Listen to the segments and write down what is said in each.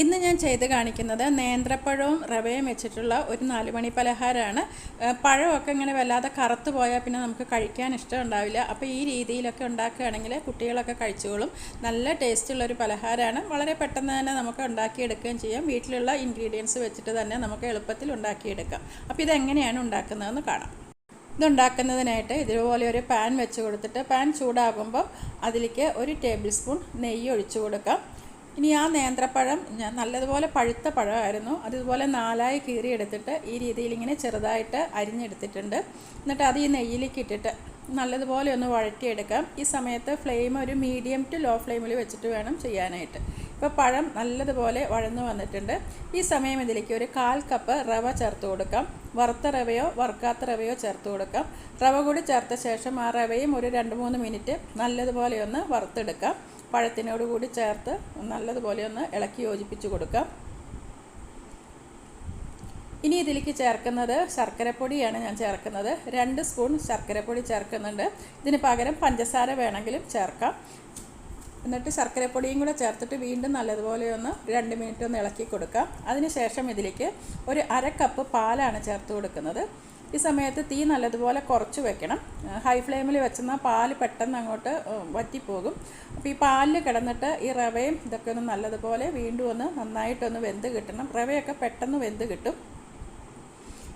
ഇന്ന് ഞാൻ ചെയ്ത് കാണിക്കുന്നത് നേന്ത്രപ്പഴവും റവയും വെച്ചിട്ടുള്ള ഒരു നാലുമണി പലഹാരമാണ്. പഴമൊക്കെ ഇങ്ങനെ വല്ലാതെ കറുത്ത് പോയാൽ പിന്നെ നമുക്ക് കഴിക്കാൻ ഇഷ്ടം ഉണ്ടാവില്ല അപ്പോൾ ഈ രീതിയിലൊക്കെ ഉണ്ടാക്കുകയാണെങ്കിൽ കുട്ടികളൊക്കെ കഴിച്ചോളും നല്ല ടേസ്റ്റുള്ളൊരു പലഹാരമാണ്. വളരെ പെട്ടെന്ന് തന്നെ നമുക്ക് ഉണ്ടാക്കിയെടുക്കുകയും ചെയ്യാം. വീട്ടിലുള്ള ഇൻഗ്രീഡിയൻസ് വെച്ചിട്ട് തന്നെ നമുക്ക് എളുപ്പത്തിൽ ഉണ്ടാക്കിയെടുക്കാം. അപ്പോൾ ഇതെങ്ങനെയാണ് ഉണ്ടാക്കുന്നതെന്ന് കാണാം. ഇതുണ്ടാക്കുന്നതിനായിട്ട് ഇതുപോലെ ഒരു പാൻ വെച്ച് കൊടുത്തിട്ട് പാൻ ചൂടാകുമ്പോൾ അതിലേക്ക് ഒരു ടേബിൾ സ്പൂൺ നെയ്യ് ഒഴിച്ചു കൊടുക്കാം. ഇനി ആ നേന്ത്രപ്പഴം ഞാൻ നല്ലതുപോലെ പഴുത്ത പഴമായിരുന്നു. അതുപോലെ നാലായി കീറിയെടുത്തിട്ട് ഈ രീതിയിൽ ഇങ്ങനെ ചെറുതായിട്ട് അരിഞ്ഞെടുത്തിട്ടുണ്ട്. എന്നിട്ട് അത് ഈ നെയ്യിലേക്ക് ഇട്ടിട്ട് നല്ലതുപോലെ ഒന്ന് വഴറ്റിയെടുക്കാം. ഈ സമയത്ത് ഫ്ലെയിം ഒരു മീഡിയം ടു ലോ ഫ്ലെയിമിൽ വെച്ചിട്ട് വേണം ചെയ്യാനായിട്ട്. ഇപ്പോൾ പഴം നല്ലതുപോലെ വഴന്നു വന്നിട്ടുണ്ട്. ഈ സമയം ഇതിലേക്ക് ഒരു കാൽ കപ്പ് റവ ചേർത്ത് കൊടുക്കാം. വറുത്ത റവയോ വറുക്കാത്ത റവയോ ചേർത്ത് കൊടുക്കാം. റവ കൂടി ചേർത്ത ശേഷം ആ റവയും ഒരു രണ്ട് മൂന്ന് മിനിറ്റ് നല്ലതുപോലെ ഒന്ന് വറുത്തെടുക്കാം. പഴത്തിനോട് കൂടി ചേർത്ത് നല്ലതുപോലെ ഒന്ന് ഇളക്കി യോജിപ്പിച്ച് കൊടുക്കാം. ഇനി ഇതിലേക്ക് ചേർക്കുന്നത് ശർക്കരപ്പൊടിയാണ് ഞാൻ ചേർക്കുന്നത്. രണ്ട് സ്പൂൺ ശർക്കരപ്പൊടി ചേർക്കുന്നുണ്ട്. ഇതിന് പകരം പഞ്ചസാര വേണമെങ്കിലും ചേർക്കാം. എന്നിട്ട് ശർക്കരപ്പൊടിയും കൂടെ ചേർത്തിട്ട് വീണ്ടും നല്ലതുപോലെ ഒന്ന് രണ്ട് മിനിറ്റ് ഒന്ന് ഇളക്കി കൊടുക്കാം. അതിനുശേഷം ഇതിലേക്ക് ഒരു അര കപ്പ് പാലാണ് ചേർത്ത് കൊടുക്കുന്നത്. ഈ സമയത്ത് തീ നല്ലതുപോലെ കുറച്ച് വെക്കണം. ഹൈ ഫ്ലെയിമിൽ വെച്ചെന്നാൽ പാൽ പെട്ടെന്ന് അങ്ങോട്ട് വറ്റിപ്പോകും. അപ്പോൾ ഈ പാലിൽ കിടന്നിട്ട് ഈ റവയും ഇതൊക്കെ ഒന്ന് നല്ലതുപോലെ വീണ്ടും ഒന്ന് നന്നായിട്ടൊന്ന് വെന്ത് കിട്ടണം. റവയൊക്കെ പെട്ടെന്ന് വെന്ത് കിട്ടും.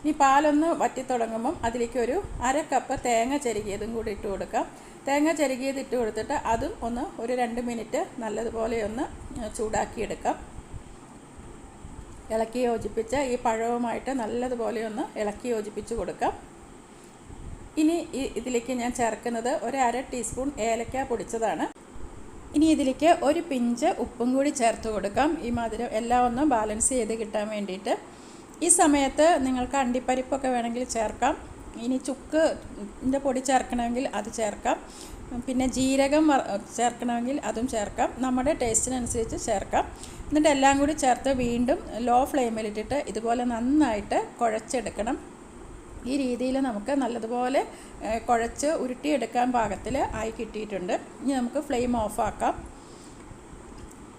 ഇനി പാലൊന്ന് വറ്റി തുടങ്ങുമ്പം അതിലേക്ക് ഒരു അര കപ്പ് തേങ്ങ ചെരുകിയതും കൂടി ഇട്ട് കൊടുക്കാം. തേങ്ങ ചെരുകിയത് ഇട്ട് കൊടുത്തിട്ട് അതും ഒന്ന് ഒരു രണ്ട് മിനിറ്റ് നല്ലതുപോലെ ഒന്ന് ചൂടാക്കിയെടുക്കാം. ഇളക്കി യോജിപ്പിച്ച് ഈ പഴവുമായിട്ട് നല്ലതുപോലെ ഒന്ന് ഇളക്കി യോജിപ്പിച്ച് കൊടുക്കാം. ഇനി ഇതിലേക്ക് ഞാൻ ചേർക്കുന്നത് ഒരു അര ടീസ്പൂൺ ഏലക്ക പൊടിച്ചതാണ്. ഇനി ഇതിലേക്ക് ഒരു പിഞ്ച് ഉപ്പും കൂടി ചേർത്ത് കൊടുക്കാം. ഈ മധുരം എല്ലാം ഒന്ന് ബാലൻസ് ചെയ്ത് കിട്ടാൻ വേണ്ടിയിട്ട്. ഈ സമയത്ത് നിങ്ങൾക്ക് അണ്ടിപ്പരിപ്പൊക്കെ വേണമെങ്കിൽ ചേർക്കാം. ഇനി ചുക്കിന്റെ പൊടി ചേർക്കണമെങ്കിൽ അത് ചേർക്കാം. പിന്നെ ജീരകം ചേർക്കണമെങ്കിൽ അതും ചേർക്കാം. നമ്മുടെ ടേസ്റ്റിനനുസരിച്ച് ചേർക്കാം. എന്നിട്ട് എല്ലാം കൂടി ചേർത്ത് വീണ്ടും ലോ ഫ്ലെയിമിലിട്ടിട്ട് ഇതുപോലെ നന്നായിട്ട് കുഴച്ചെടുക്കണം. ഈ രീതിയിൽ നമുക്ക് നല്ലതുപോലെ കുഴച്ച് ഉരുട്ടിയെടുക്കാൻ പാകത്തിൽ ആയി കിട്ടിയിട്ടുണ്ട്. ഇനി നമുക്ക് ഫ്ലെയിം ഓഫാക്കാം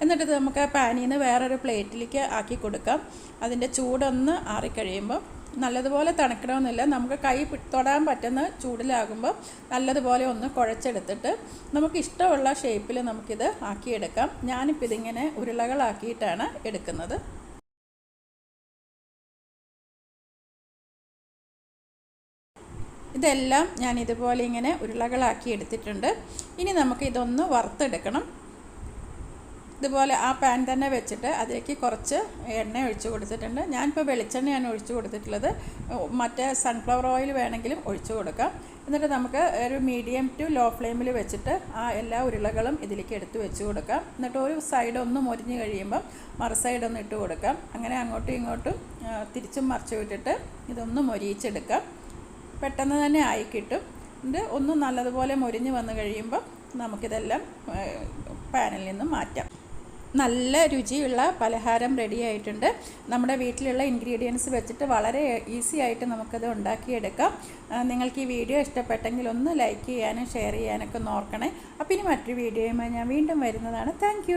എന്നിട്ട് നമുക്ക് ആ പാനിൽ നിന്ന് വേറൊരു പ്ലേറ്റിലേക്ക് ആക്കി കൊടുക്കാം. അതിന്റെ ചൂടൊന്ന് ആറിക്കഴിയുമ്പോൾ നല്ലതുപോലെ തണുക്കണമെന്നില്ല. നമുക്ക് കൈ തൊടാൻ പറ്റുന്ന ചൂടിലാകുമ്പോൾ നല്ലതുപോലെ ഒന്ന് കുഴച്ചെടുത്തിട്ട് നമുക്ക് ഇഷ്ടമുള്ള ഷേപ്പിൽ നമുക്കിത് ആക്കിയെടുക്കാം. ഞാനിപ്പോൾ ഇതിങ്ങനെ ഉരുളകളാക്കിയിട്ടാണ് എടുക്കുന്നത്. ഇതെല്ലാം ഞാൻ ഇതുപോലെ ഇങ്ങനെ ഉരുളകളാക്കി എടുത്തിട്ടുണ്ട്. ഇനി നമുക്ക് ഇതൊന്ന് വറുത്തെടുക്കണം. ഇതുപോലെ ആ പാൻ തന്നെ വെച്ചിട്ട് അതിലേക്ക് കുറച്ച് എണ്ണ ഒഴിച്ചു കൊടുത്തിട്ടുണ്ട്. ഞാനിപ്പോൾ വെളിച്ചെണ്ണയാണ് ഒഴിച്ച് കൊടുത്തിട്ടുള്ളത്. മറ്റേ സൺഫ്ലവർ ഓയിൽ വേണമെങ്കിലും ഒഴിച്ച് കൊടുക്കാം. എന്നിട്ട് നമുക്ക് ഒരു മീഡിയം ടു ലോ ഫ്ലെയിമിൽ വെച്ചിട്ട് ആ എല്ലാ ഉരുളകളും ഇതിലേക്ക് എടുത്ത് വെച്ച് കൊടുക്കാം. എന്നിട്ട് ഒരു സൈഡ് ഒന്ന് മൊരിഞ്ഞ് കഴിയുമ്പം മറു സൈഡ് ഒന്ന് ഇട്ട് കൊടുക്കാം. അങ്ങനെ അങ്ങോട്ടും ഇങ്ങോട്ടും തിരിച്ചും മറിച്ച് വിട്ടിട്ട് ഇതൊന്ന് മൊരിയിച്ചെടുക്കാം. പെട്ടെന്ന് തന്നെ ആയി കിട്ടും. എന്നിട്ട് ഒന്ന് നല്ലതുപോലെ മൊരിഞ്ഞ് വന്നു കഴിയുമ്പം നമുക്കിതെല്ലാം പാനിൽ നിന്ന് മാറ്റാം. നല്ല രുചിയുള്ള പലഹാരം റെഡി ആയിട്ടുണ്ട്. നമ്മുടെ വീട്ടിലുള്ള ഇൻഗ്രീഡിയൻസ് വെച്ചിട്ട് വളരെ ഈസി ആയിട്ട് നമുക്കത് ഉണ്ടാക്കിയെടുക്കാം. നിങ്ങൾക്ക് ഈ വീഡിയോ ഇഷ്ടപ്പെട്ടെങ്കിൽ ഒന്ന് ലൈക്ക് ചെയ്യാനും ഷെയർ ചെയ്യാനൊക്കെ നോക്കണേ അപ്പോൾ ഇനി മറ്റൊരു വീഡിയോയുമായി ഞാൻ വീണ്ടും വരുന്നതാണ്. താങ്ക്